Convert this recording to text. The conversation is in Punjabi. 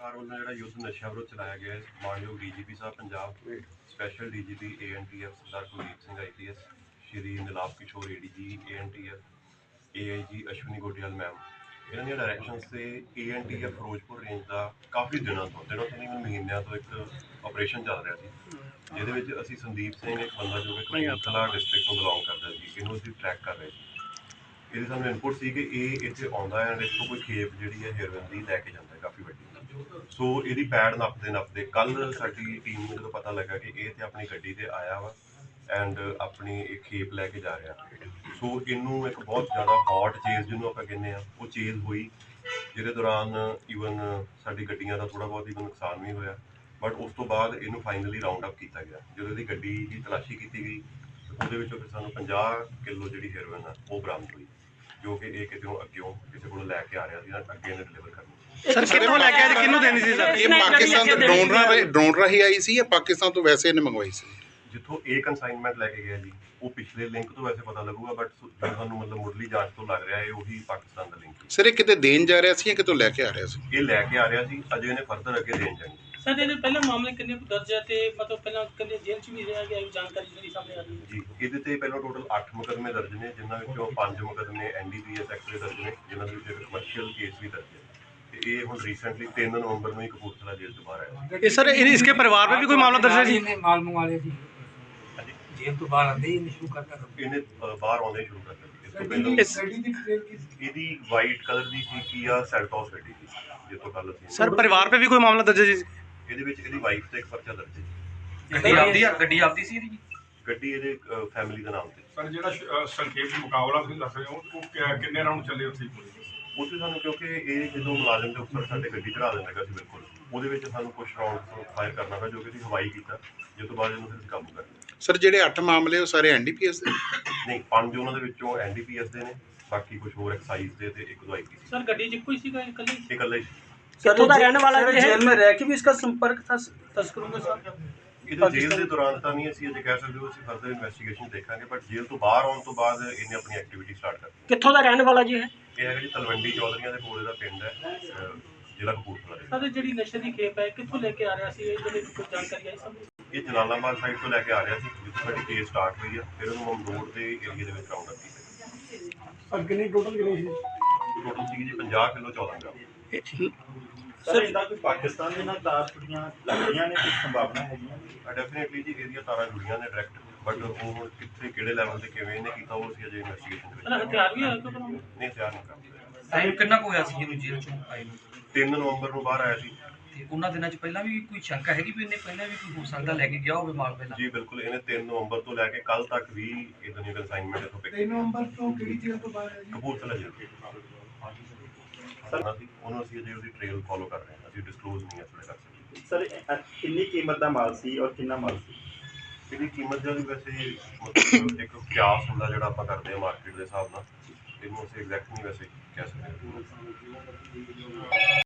ਸਰਕਾਰ ਵੱਲੋਂ ਜਿਹੜਾ ਯੁੱਧ ਨਸ਼ਾ ਵਿਰੁੱਧ ਚਲਾਇਆ ਗਿਆ ਹੈ ਮਾਨਯੋਗ DGP Sahib Punjab special DGP ANTF Sardar Kuldeep Singh IPS Shri Nilap Kishore ADG ANTF AIG Ashwani Gotyal ma'am ਇਹਨਾਂ ਦੀਆਂ ਡਾਇਰੈਕਸ਼ਨਸ ਤੇ ਏਐਨਟੀਐਫ ਫਿਰੋਜ਼ਪੁਰ ਰੇਂਜ ਦਾ ਕਾਫੀ ਦਿਨਾਂ ਤੋਂ ਦਿਨਾਂ ਤੋਂ ਨਹੀਂ ਮਹੀਨਿਆਂ ਤੋਂ ਇੱਕ ਆਪਰੇਸ਼ਨ ਚੱਲ ਰਿਹਾ ਸੀ ਜਿਹਦੇ ਵਿੱਚ ਅਸੀਂ ਸੰਦੀਪ ਸਿੰਘ ਇੱਕ ਬੰਦਾ ਜੋ ਕਿ ਕਪੂਰਥਲਾ ਡਿਸਟ੍ਰਿਕਟ ਤੋਂ ਬਿਲੋਂਗ ਕਰਦਾ ਸੀ ਇਹਨੂੰ ਅਸੀਂ ਟਰੈਕ ਕਰ ਰਹੇ ਸੀ। ਇਹਦੇ ਸਾਨੂੰ ਇਨਪੁਟ ਸੀ ਕਿ ਇਹ ਇੱਥੇ ਆਉਂਦਾ ਹੈ ਇੱਥੋਂ ਕੋਈ ਖੇਪ ਜਿਹੜੀ ਹੈ ਹੀਰੋਇਨ ਦੀ ਲੈ ਕੇ ਜਾਂਦਾ ਹੈ ਸੋ ਇਹਦੀ ਪੈੜ ਨੱਪਦੇ ਨੱਪਦੇ ਕੱਲ ਸਾਡੀ ਟੀਮ ਨੂੰ ਜਦੋਂ ਪਤਾ ਲੱਗਾ ਕਿ ਇਹ ਤੇ ਆਪਣੀ ਗੱਡੀ ਤੇ ਆਇਆ ਵਾ ਐਂਡ ਆਪਣੀ ਇੱਕ ਖੇਪ ਲੈ ਕੇ ਜਾ ਰਿਹਾ। ਸੋ ਇਹਨੂੰ ਇੱਕ ਬਹੁਤ ਜ਼ਿਆਦਾ ਹੌਟ ਚੇਜ਼ ਜਿਹਨੂੰ ਆਪਾਂ ਕਹਿੰਦੇ ਆ ਉਹ ਚੇਜ਼ ਹੋਈ, ਜਿਹਦੇ ਦੌਰਾਨ ਈਵਨ ਸਾਡੀ ਗੱਡੀਆਂ ਦਾ ਥੋੜਾ ਬਹੁਤ even ਨੁਕਸਾਨ ਵੀ ਹੋਇਆ। ਬਟ ਉਸ ਤੋਂ ਬਾਅਦ ਇਹਨੂੰ ਫਾਈਨਲੀ ਰਾਉਂਡ ਅਪ ਕੀਤਾ ਗਿਆ। ਜਦੋਂ ਇਹਦੀ ਗੱਡੀ ਦੀ ਤਲਾਸ਼ੀ ਕੀਤੀ ਗਈ, ਉਹਦੇ ਵਿੱਚੋਂ ਫਿਰ ਸਾਨੂੰ 50 ਕਿਲੋ ਜਿਹੜੀ ਹੈਰੋਇਨ ਆ, ਉਹ ਬਰਾਮਦ ਹੋਈ। ਜੋ ਕਿ ਇਹ ਕਿਤੇੋਂ ਅੱਗਿਓਂ ਕਿਸੇ ਕੋਲੋਂ ਲੈ ਕੇ ਆ ਰਿਹਾ ਸੀ ਨਾ ਅੱਗੇ ਨੇ ਡਿਲੀਵਰ ਕਰਨੀ ਸਰ ਕਿੱਥੋਂ ਲੈ ਕੇ ਆਏ ਤੇ ਕਿਹਨੂੰ ਦੇਣੀ ਸੀ ਸਰ? ਇਹ ਪਾਕਿਸਤਾਨ ਤੋਂ ਡਰੋਨ ਰਾਹੀਂ ਡਰੋਨ ਰਾਹੀਂ ਆਈ ਸੀ ਜਾਂ ਪਾਕਿਸਤਾਨ ਤੋਂ ਵੈਸੇ ਇਹਨੇ ਮੰਗਵਾਈ ਸੀ? ਜਿੱਥੋਂ ਇਹ ਕਨਸਾਈਨਮੈਂਟ ਲੈ ਕੇ ਗਿਆ ਜੀ ਉਹ ਪਿਛਲੇ ਲਿੰਕ ਤੋਂ ਵੈਸੇ ਪਤਾ ਲੱਗੂਗਾ ਬਟ ਜੋ ਸਾਨੂੰ ਮਤਲਬ ਮੁੱਢਲੀ ਜਾਂਚ ਤੋਂ ਲੱਗ ਰਿਹਾ ਹੈ ਉਹੀ ਪਾਕਿਸਤਾਨ ਦਾ ਲਿੰਕ ਹੈ। ਸਰ ਇਹ ਕਿਤੇ ਦੇਣ ਜਾ ਰਿਹਾ ਸੀ ਜਾਂ ਕਿਤੋਂ ਲੈ ਕੇ ਆ ਰਿਹਾ ਸੀ? ਇਹ ਲੈ ਕੇ ਆ ਰਿਹਾ ਸੀ ਅਜੇ ਇਹਨੇ ਫਰਦਰ ਅੱਗੇ ਦੇਣ ਜਾਣੀ। ਸਰ ਇਹਦੇ ਪਹਿਲਾਂ ਮਾਮਲੇ ਕਿੰਨੇ ਕੁ ਦਰਜ ਹੈ ਤੇ ਮਤਲਬ ਪਹਿਲਾਂ ਕਿੰਨੇ ਜੇਲ੍ਹ 'ਚ ਵੀ ਰਿਹਾ ਗਿਆ ਇਹ ਜਾਣਕਾਰੀ ਜਿਹੜੀ ਸਾਹਮਣੇ ਆ ਰਹੀ ਹੈ ਜੀ ਇਹਦੇ ਤੇ ਪਹਿਲਾਂ ਟੋਟਲ 8 ਮੁਕਦਮੇ ਦਰਜ ਨੇ ਜਿਨ੍ਹਾਂ ਵਿੱਚੋਂ 5 ਮੁਕਦਮੇ ਐਨਡੀਪੀਐਸ ਐਕਟ ਦੇ ਦਰਜ ਨੇ ਜਿਨ੍ਹਾਂ ਦੇ ਵਿੱਚ ਇੱਕ ਕਮਰਸ਼ੀਅਲ ਕੇਸ ਵੀ ਦਰਜ ਹੈ ਤੇ ਇਹ ਹੁਣ ਰੀਸੈਂਟਲੀ 3 ਨਵੰਬਰ ਨੂੰ ਹੀ ਕਪੂਰਥਲਾ ਜੇਲ੍ਹ ਤੋਂ ਬਾਹਰ ਆਇਆ ਇਹ ਸਰ ਇਹ इसके परिवार में भी कोई मामला दर्ज है जी ਇਹਨੇ ਮਾਲ ਮੰਗਾ ਲਿਆ ਸੀ ਹਾਂਜੀ ਜੇਲ੍ਹ ਤੋਂ ਬਾਹਰ ਆਂਦੇ ਹੀ ਇਹਨੇ ਸ਼ੁਰੂ ਕਰਤਾ ਕੰਮ। ਇਹਨੇ ਅ, ਬਾਹਰ ਆਉਂਦੇ ਹੀ ਸ਼ੁਰੂ ਕਰ ਦਿੱਤੀ ਇਸ ਤੋਂ ਪਹਿਲਾਂ ਇਸ ਇਹਦੀ ਵਾਈਟ ਕਲਰ ਦੀ ਸੀ ਕੀਆ ਸੈਲਟੋਸ ਗੱਡੀ ਸੀ ਜਿੱਥੋਂ ਕੱਲ ਅਸੀਂ सर परिवार पे भी कोई मामला दर्ज है जी ਇਹਦੇ ਵਿੱਚ ਇਹਦੀ ਵਾਈਫ ਤੇ ਇੱਕ ਪਰਚਾ ਦਰਜ ਹੈ ਜੀ। ਗੱਡੀ ਆਪਦੀ ਆ? ਗੱਡੀ ਆਪਦੀ ਸੀ ਇਹਦੀ ਗੱਡੀ ਇਹਦੇ ਫੈਮਿਲੀ ਦੇ ਨਾਮ ਤੇ। ਸਰ ਜਿਹੜਾ ਸ਼- ਅਹ ਸੰਖੇਪ ਮੁਕਾਬਲਾ ਤੁਸੀਂ ਦੱਸ ਰਹੇ ਹੋ ਉਹ ਕਿ- ਕਿੰਨੇ ਰਾਉਂਡ ਚੱਲੇ ਉੱਥੇ ਉੱਥੇ ਸਾਨੂੰ ਕਿਉਂਕਿ ਇਹ ਜਦੋਂ ਮੁਲਾਜ਼ਮ ਦੇ ਉੱਪਰ ਸਾਡੇ ਗੱਡੀ ਚੜਾ ਦਿੰਦਾ ਹੈਗਾ ਸੀ ਬਿਲਕੁਲ ਉਹਦੇ ਵਿੱਚ ਸਾਨੂੰ ਕੁਝ ਰਾਉਂਡ ਫਾਇਰ ਕਰਨਾ ਪਿਆ ਜੋ ਕਿ ਅਸੀਂ ਹਵਾਈ ਕੀਤਾ ਜਿਸ ਤੋਂ ਬਾਅਦ ਇਹਨੂੰ ਫਿਰ ਕਾਬੂ ਕਰ ਲਿਆ। ਸਰ ਜਿਹੜੇ 8 ਮਾਮਲੇ ਉਹ ਸਾਰੇ ਐਨਡੀਪੀਐਸ ਦੇ? ਨਹੀਂ ਪੰਜ ਉਹਨਾਂ ਦੇ ਵਿੱਚੋਂ ਐਨਡੀਪੀਐਸ ਦੇ ਨੇ ਬਾਕੀ ਕੁਝ ਹੋਰ ਐਕਸਾਈਜ਼ ਦੇ ਤੇ ਇੱਕ ਦੋ ਆਈਪੀਸੀ ਸਰ ਗੱਡੀ 'ਚ ਇੱਕੋ ਹੀ ਸੀਗਾ ਇਕੱਲੇ? ਹੀ? ਇਹ ਇਕੱਲੇ ਹੀ ਸੀ। कितों का रहने वाला है जेल में रह के भी इसका संपर्क था तस्करों के साथ ਇਹਦੇ ਜੇਲ੍ਹ ਦੇ ਦੌਰਾਨ ਤਾਂ ਨਹੀਂ ਅਸੀਂ ਅਜੇ ਕਹਿ ਸਕਦੇ ਹੋ ਅਸੀਂ ਫਰਦਰ ਇਨਵੈਸਟੀਗੇਸ਼ਨ ਦੇਖਾਂਗੇ ਬਟ ਜੇਲ੍ਹ ਤੋਂ ਬਾਹਰ ਆਉਣ ਤੋਂ ਬਾਅਦ ਇਹਨੇ ਆਪਣੀ ਐਕਟੀਵਿਟੀ ਸਟਾਰਟ ਕਰ ਦਿੱਤੀ कितों का रहने वाला जी है ਇਹ ਹੈਗਾ ਜੀ ਤਲਵੰਡੀ ਚੌਧਰੀਆਂ ਦੇ ਕੋਲ ਇਹਦਾ ਪਿੰਡ ਹੈ ਅਹ, ਜ਼ਿਲ੍ਹਾ ਕਪੂਰਥਲਾ ਦੇ ਸਰ ਜਿਹੜੀ ਨਸ਼ੇ ਦੀ ਖੇਪ ਹੈ ਕਿੱਥੋਂ ਲੈ ਕੇ ਆ ਰਿਹਾ ਸੀ ਇਹ ਜਿਹੜੀ ਕੋਈ ਜਾਣਕਾਰੀ ਆਈ ਸਾਹਮਣੇ ਇਹ ਜਲਾਲਾਬਾਦ ਸਾਈਡ ਤੋਂ ਲੈ ਕੇ ਆ ਰਿਹਾ ਸੀ ਜਿੱਥੋਂ ਸਾਡੀ ਕੇਸ ਸਟਾਰਟ ਹੋਈ ਆ ਫਿਰ ਉਹਨੂੰ ਮਮਦੋੜ ਦੇ ਏਰੀਆ ਦੇ ਵਿੱਚ ਰਾਉਂਡ ਅਪ ਕੀਤਾ ਸਰ ਕਿੰਨੀ ਟੋਟਲ ਕਿੰਨੀ ਸੀ ਟੋਟਲ ਸੀ ਜੀ 50 ਕਿਲੋ 14 ਗ੍ਰਾਮ ਸਰ ਇਹਦਾ ਕੋਈ ਪਾਕਿਸਤਾਨ ਦੇ ਨਾਲ ਤਾਰ ਟੁੱਟੀਆਂ ਲੱਗਦੀਆਂ ਨੇ ਕੋਈ ਸੰਭਾਵਨਾ ਹੈਗੀਆਂ ਡੈਫੀਨਿਟਲੀ ਜੀ ਏਰੀਆ ਤਾਰਾਂ ਜੁੜੀਆਂ ਨੇ ਡਾਇਰੈਕਟ ਬਟ ਉਹ ਹੁਣ ਕਿੱਥੇ ਕਿਹੜੇ ਲੈਵਲ ਤੇ ਕਿਵੇਂ ਇਹਨੇ ਕੀਤਾ ਉਹ ਅਸੀਂ ਅਜੇ ਇਨਵੈਸਟੀਗੇਸ਼ਨ ਵਿੱਚ ਹਥਿਆਰ ਵੀ ਹੈ ਕੋਈ ਬਣਾਉਣਾ? ਨਹੀਂ ਤਿਆਰ ਨਹੀਂ ਕਰਦੇ। ਟਾਈਮ ਕਿੰਨਾ ਕੁ ਹੋਇਆ ਸੀ ਇਹਨੂੰ ਜੇਲ੍ਹ ਚੋਂ ਆਏ ਨੂੰ? 3 ਨਵੰਬਰ ਨੂੰ ਬਾਹਰ ਆਇਆ ਸੀ। ਉਹਨਾਂ ਦਿਨਾਂ 'ਚ ਪਹਿਲਾਂ ਵੀ ਕੋਈ ਸ਼ੰਕਾ ਹੈਗੀ ਵੀ ਇਹਨੇ ਪਹਿਲਾਂ ਵੀ ਕੋਈ ਹੋ ਸਕਦਾ ਲੈ ਕੇ ਗਿਆ ਹੋਵੇ ਮਾਲ ਪਹਿਲਾਂ? ਜੀ ਬਿਲਕੁਲ। ਇਹਨੇ 3 ਨਵੰਬਰ ਤੋਂ ਲੈ ਕੇ ਕੱਲ ਤੱਕ ਵੀ ਇਦਾਂ ਦੀ ਕਨਸਾਈਨਮੈਂਟ ਇਥੋਂ ਪਿਕ 3 ਨਵੰਬਰ ਤੋਂ ਕਿਹੜੀ ਜੇਲ੍ਹ ਤੋਂ ਬਾਹਰ ਹੈ ਕਪੂਰਥਲਾ ਜੇਲ੍ਹ ਸਰ ਅਸੀਂ ਉਹਨੂੰ ਅਸੀਂ ਅਜੇ ਉਹਦੀ ਟ੍ਰੇਲ ਫੋਲੋ ਕਰ ਰਹੇ ਹਾਂ। ਅਸੀਂ ਡਿਸਕਲੋਜ਼ ਨਹੀਂ ਵੇਲੇ ਕਰ ਸਕਦੇ। ਸਰ ਇਹ- ਕਿੰਨੀ ਕੀਮਤ ਦਾ ਮਾਲ ਸੀ ਔਰ ਕਿੰਨਾ ਮਾਲ ਸੀ? ਇਹਦੀ ਕੀਮਤ ਜਿਹੜੀ ਵੈਸੇ ਮਤਲਬ ਇੱਕ ਕਿਆਸ ਹੁੰਦਾ ਜਿਹੜਾ ਆਪਾਂ ਕਰਦੇ ਆ ਮਾਰਕੀਟ ਦੇ ਹਿਸਾਬ ਨਾਲ। ਇਹਨੂੰ ਅਸੀਂ ਐਗਜ਼ੈਕਟ ਨਹੀਂ ਵੈਸੇ ਕਹਿ ਸਕਦੇ।